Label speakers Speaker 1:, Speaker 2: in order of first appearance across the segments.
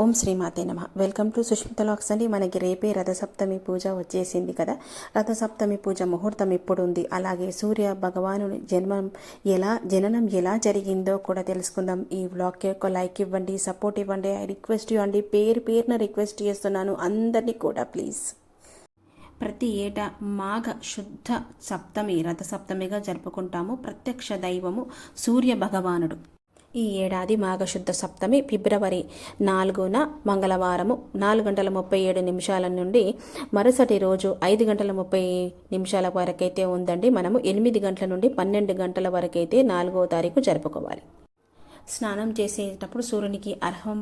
Speaker 1: ఓం శ్రీమాతే నమ. Welcome to Sushmita lakhs అండి. మనకి రేపే రథసప్తమి పూజ వచ్చేసింది కదా. రథసప్తమి పూజ ముహూర్తం ఇప్పుడు ఉంది అలాగే సూర్య భగవాను జన్మం ఎలా జననం ఎలా జరిగిందో కూడా తెలుసుకుందాం. ఈ బ్లాగ్కి ఒక లైక్ ఇవ్వండి సపోర్ట్ ఇవ్వండి ఐ రిక్వెస్ట్ ఇవ్వండి పేరు పేరున రిక్వెస్ట్ చేస్తున్నాను అందరినీ కూడా ప్లీజ్. ప్రతి ఏటా మాఘ శుద్ధ సప్తమి రథసప్తమిగా జరుపుకుంటాము. ప్రత్యక్ష దైవము సూర్య భగవానుడు. ఈ ఏడాది మాఘశుద్ధ సప్తమి ఫిబ్రవరి నాలుగున మంగళవారము నాలుగు గంటల ముప్పై ఏడు నిమిషాల నుండి మరుసటి రోజు ఐదు గంటల ముప్పై నిమిషాల వరకైతే ఉందండి. మనము ఎనిమిది గంటల నుండి పన్నెండు గంటల వరకైతే నాలుగో తారీఖు జరుపుకోవాలి. స్నానం చేసేటప్పుడు సూర్యునికి అర్హం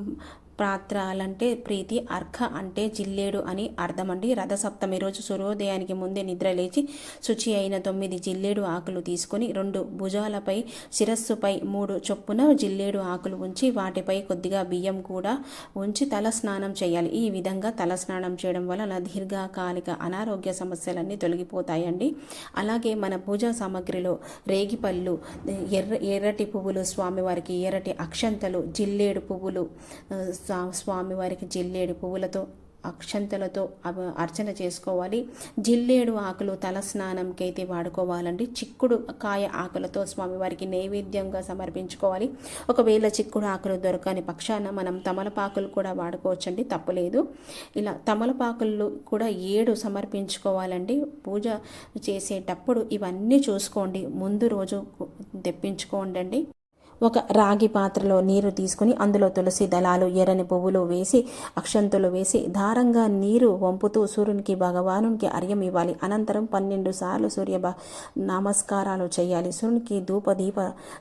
Speaker 1: ప్రాత్రాలంటే ప్రీతి అర్ఘ అంటే జిల్లేడు అని అర్థమండి. రథసప్తమి రోజు సూర్యోదయానికి ముందే నిద్రలేచి శుచి అయిన తొమ్మిది జిల్లేడు ఆకులు తీసుకొని రెండు భుజాలపై శిరస్సుపై మూడు చొప్పున జిల్లేడు ఆకులు ఉంచి వాటిపై కొద్దిగా బియ్యం కూడా ఉంచి తల స్నానం చేయాలి. ఈ విధంగా తల స్నానం చేయడం వలన దీర్ఘకాలిక అనారోగ్య సమస్యలన్నీ తొలగిపోతాయండి. అలాగే మన పూజా సామాగ్రిలో రేగిపళ్ళు ఎర్ర ఎర్రటి పువ్వులు స్వామివారికి ఎర్రటి అక్షంతలు జిల్లేడు పువ్వులు స్వామివారికి జిల్లేడు పువ్వులతో అక్షంతలతో అవి అర్చన చేసుకోవాలి. జిల్లేడు ఆకులు తల స్నానంకి అయితే వాడుకోవాలండి. చిక్కుడు కాయ ఆకులతో స్వామివారికి నైవేద్యంగా సమర్పించుకోవాలి. ఒకవేళ చిక్కుడు ఆకులు దొరకని పక్షాన మనం తమలపాకులు కూడా వాడుకోవచ్చండి తప్పులేదు. ఇలా తమలపాకులు కూడా ఏడు సమర్పించుకోవాలండి. పూజ చేసేటప్పుడు ఇవన్నీ చూసుకోండి. ముందు రోజు తెప్పించుకోండి ఒక రాగి పాత్రలో నీరు తీసుకుని అందులో తులసి దళాలు ఎర్రని పువ్వులు వేసి అక్షంతులు వేసి ధారంగా నీరు వంపుతూ సూర్యునికి భగవానునికి అర్యం ఇవ్వాలి. అనంతరం పన్నెండు సార్లు సూర్య నమస్కారాలు చేయాలి. సూర్యునికి ధూప దీప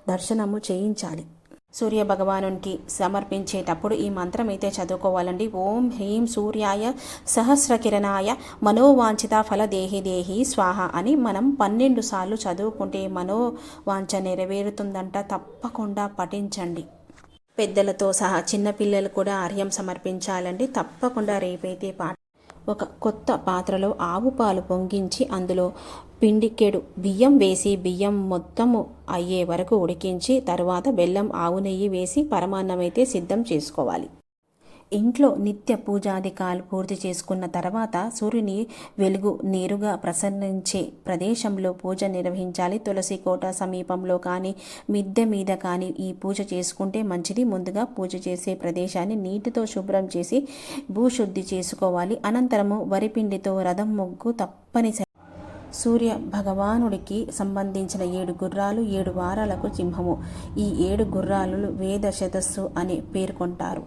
Speaker 1: దర్శనము చేయించాలి. సూర్య భగవానునికి సమర్పించేటప్పుడు ఈ మంత్రం అయితే చదువుకోవాలండి. ఓం హ్రీం సూర్యాయ సహస్రకిరణాయ మనోవాంఛిత ఫల దేహి దేహి స్వాహ అని మనం పన్నెండు సార్లు చదువుకుంటే మనోవాంఛ నెరవేరుతుందంట. తప్పకుండా పఠించండి. పెద్దలతో సహా చిన్నపిల్లలు కూడా ఆర్యం సమర్పించాలండి. తప్పకుండా రేపైతే పాట. ఒక కొత్త పాత్రలో ఆవు పాలు పొంగించి అందులో పిండికెడు. బియ్యం వేసి బియ్యం మొత్తము అయ్యే వరకు ఉడికించి తర్వాత బెల్లం ఆవు నెయ్యి వేసి పరమాన్నమైతే సిద్ధం చేసుకోవాలి. ఇంట్లో నిత్య పూజాధికాలు పూర్తి చేసుకున్న తర్వాత సూర్యుని వెలుగు నేరుగా ప్రసన్నించే ప్రదేశంలో పూజ నిర్వహించాలి. తులసి కోట సమీపంలో కానీ మిద్దె మీద కానీ ఈ పూజ చేసుకుంటే మంచిది. ముందుగా పూజ చేసే ప్రదేశాన్ని నీటితో శుభ్రం చేసి భూశుద్ధి చేసుకోవాలి. అనంతరము వరిపిండితో రథం ముగ్గు తప్పనిసరి సూర్య భగవానుడికి సంబంధించిన ఏడు గుర్రాలు ఏడు వారాలకు సింహము ఈ ఏడు గుర్రాలు వేద శతస్సు అని పేర్కొంటారు.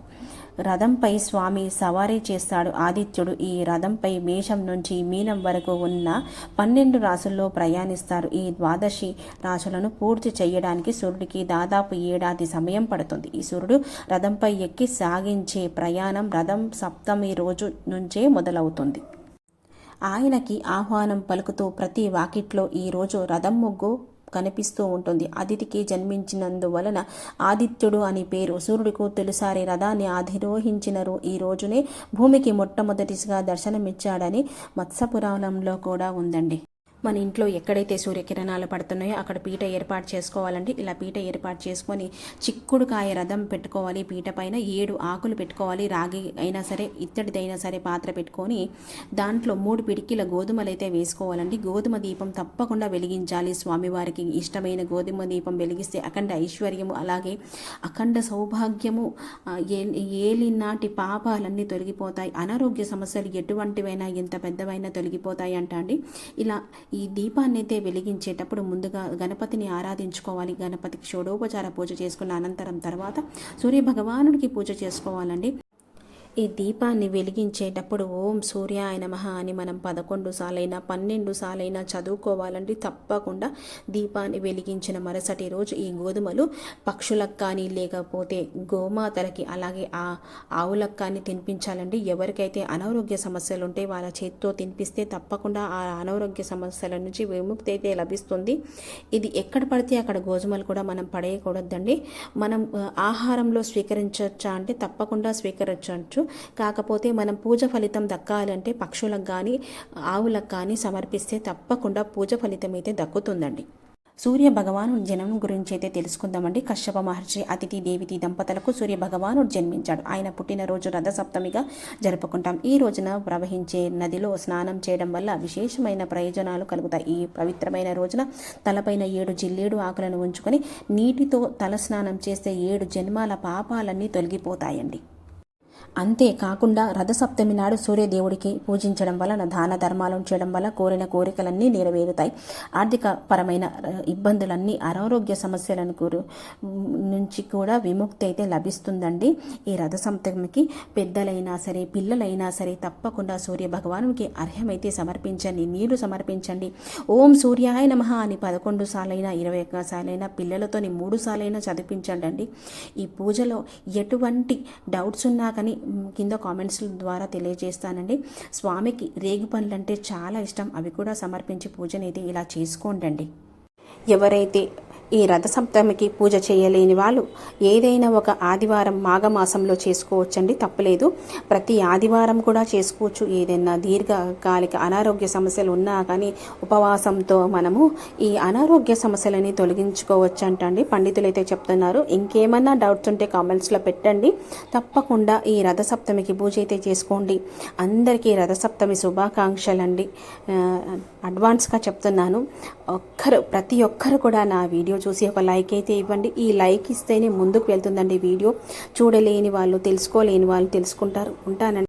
Speaker 1: రథంపై స్వామి సవారీ చేస్తాడు ఆదిత్యుడు. ఈ రథంపై మేషం నుంచి మీనం వరకు ఉన్న పన్నెండు రాసుల్లో ప్రయాణిస్తారు. ఈ ద్వాదశి రాశులను పూర్తి చేయడానికి సూర్యుడికి దాదాపు ఏడాది సమయం పడుతుంది. ఈ సూర్యుడు రథంపై ఎక్కి సాగించే ప్రయాణం రథం సప్తమి రోజు నుంచే మొదలవుతుంది. ఆయనకి ఆహ్వానం పలుకుతూ ప్రతి వాకిట్లో ఈరోజు రథం ముగ్గు కనిపిస్తూ ఉంటుంది. అదితికి జన్మించినందువలన ఆదిత్యుడు అని పేరు. సూర్యుడికు తొలిసారి రథాన్ని అధిరోహించినరు. ఈ రోజునే భూమికి మొట్టమొదటిగా దర్శనమిచ్చాడని మత్స్యపురాణంలో కూడా ఉందండి. మన ఇంట్లో ఎక్కడైతే సూర్యకిరణాలు పడుతున్నాయో అక్కడ పీట ఏర్పాటు చేసుకోవాలండి. ఇలా పీట ఏర్పాటు చేసుకొని చిక్కుడుకాయ రథం పెట్టుకోవాలి. పీట పైన ఏడు ఆకులు పెట్టుకోవాలి. రాగి అయినా సరే ఇత్తడిదైనా సరే పాత్ర పెట్టుకొని దాంట్లో మూడు పిడికిల గోధుమలు అయితే వేసుకోవాలండి. గోధుమ దీపం తప్పకుండా వెలిగించాలి. స్వామివారికి ఇష్టమైన గోధుమ దీపం వెలిగిస్తే అఖండ ఐశ్వర్యము అలాగే అఖండ సౌభాగ్యము ఏ- ఏలినాటి పాపాలన్నీ తొలగిపోతాయి. అనారోగ్య సమస్యలు ఎటువంటివైనా ఎంత పెద్దవైనా తొలగిపోతాయి అంట అండి. ఇలా ఈ దీపాన్ని అయితే వెలిగించేటప్పుడు ముందుగా గణపతిని ఆరాధించుకోవాలి. గణపతికి షోడోపచార పూజ చేసుకున్న అనంతరం తర్వాత సూర్య భగవానుడికి పూజ చేసుకోవాలండి. ఈ దీపాన్ని వెలిగించేటప్పుడు ఓం సూర్యాయ నమ అని మనం పదకొండు సాలైనా పన్నెండు సాలైనా చదువుకోవాలంటే తప్పకుండా దీపాన్ని వెలిగించిన మరుసటి రోజు ఈ గోధుమలు పక్షులకు కానీ లేకపోతే గోమాతలకి అలాగే ఆ ఆవులకు కానీ తినిపించాలండి. ఎవరికైతే అనారోగ్య సమస్యలు ఉంటే వాళ్ళ చేతితో తినిపిస్తే తప్పకుండా ఆ అనారోగ్య సమస్యల నుంచి విముక్తి అయితే లభిస్తుంది. ఇది ఎక్కడ పడితే అక్కడ గోధుమలు కూడా మనం పడేయకూడదండి. మనం ఆహారంలో స్వీకరించవచ్చా అంటే తప్పకుండా స్వీకరించవచ్చు. కాకపోతే మనం పూజ ఫలితం దక్కాలంటే పక్షులకు కానీ ఆవులకు కానీ సమర్పిస్తే తప్పకుండా పూజ ఫలితం అయితే దక్కుతుందండి. సూర్య భగవాను జనం గురించి అయితే తెలుసుకుందామండి. కశ్యప మహర్షి అతిథి దేవితి దంపతులకు సూర్య భగవానుడు జన్మించాడు. ఆయన పుట్టినరోజు రథ సప్తమిగా జరుపుకుంటాం. ఈ రోజున ప్రవహించే నదిలో స్నానం చేయడం వల్ల విశేషమైన ప్రయోజనాలు కలుగుతాయి. ఈ పవిత్రమైన రోజున తలపైన ఏడు జిల్లేడు ఆకులను ఉంచుకొని నీటితో తల స్నానం చేస్తే ఏడు జన్మాల పాపాలన్నీ తొలగిపోతాయండి. అంతేకాకుండా రథసప్తమి నాడు సూర్యదేవుడికి పూజించడం వలన దాన ధర్మాలను చేయడం వల్ల కోరిన కోరికలన్నీ నెరవేరుతాయి. ఆర్థిక పరమైన ఇబ్బందులన్నీ అనారోగ్య సమస్యలను కూరు నుంచి కూడా విముక్తి అయితే లభిస్తుందండి. ఈ రథసప్తమికి పెద్దలైనా సరే పిల్లలైనా సరే తప్పకుండా సూర్య భగవానునికి అర్హమైతే సమర్పించండి. నీరు సమర్పించండి. ఓం సూర్యాయ నమ అని పదకొండు సార్లైనా ఇరవై ఒక్క సార్లైనా పిల్లలతోని మూడు సార్లైనా చదివించండి ఈ పూజలో ఎటువంటి డౌట్స్ ఉన్నా అని కింద కామెంట్స్ ద్వారా తెలియజేస్తానండి. స్వామికి రేగు పనులు అంటే చాలా ఇష్టం. అవి కూడా సమర్పించి పూజనైతే ఇలా చేసుకోండి ఎవరైతే ఈ రథసప్తమికి పూజ చేయలేని వాళ్ళు ఏదైనా ఒక ఆదివారం మాఘమాసంలో చేసుకోవచ్చండి తప్పలేదు. ప్రతి ఆదివారం కూడా చేసుకోవచ్చు. ఏదైనా దీర్ఘకాలిక అనారోగ్య సమస్యలు ఉన్నా కానీ ఉపవాసంతో మనము ఈ అనారోగ్య సమస్యలని తొలగించుకోవచ్చు అంటండి పండితులు అయితే చెప్తున్నారు. ఇంకేమన్నా డౌట్స్ ఉంటే కామెంట్స్లో పెట్టండి. తప్పకుండా ఈ రథసప్తమికి పూజ అయితే చేసుకోండి. అందరికీ రథసప్తమి శుభాకాంక్షలండి. అండి అడ్వాన్స్గా చెప్తున్నాను. ఒక్కరు ప్రతి ఒక్కరు కూడా నా వీడియో చూసి ఒక లైక్ అయితే ఇవ్వండి. ఈ లైక్ ఇస్తేనే ముందుకు వెళ్తుందండి వీడియో. చూడలేని వాళ్ళు తెలుసుకోలేని వాళ్ళు తెలుసుకుంటారు. ఉంటానండి.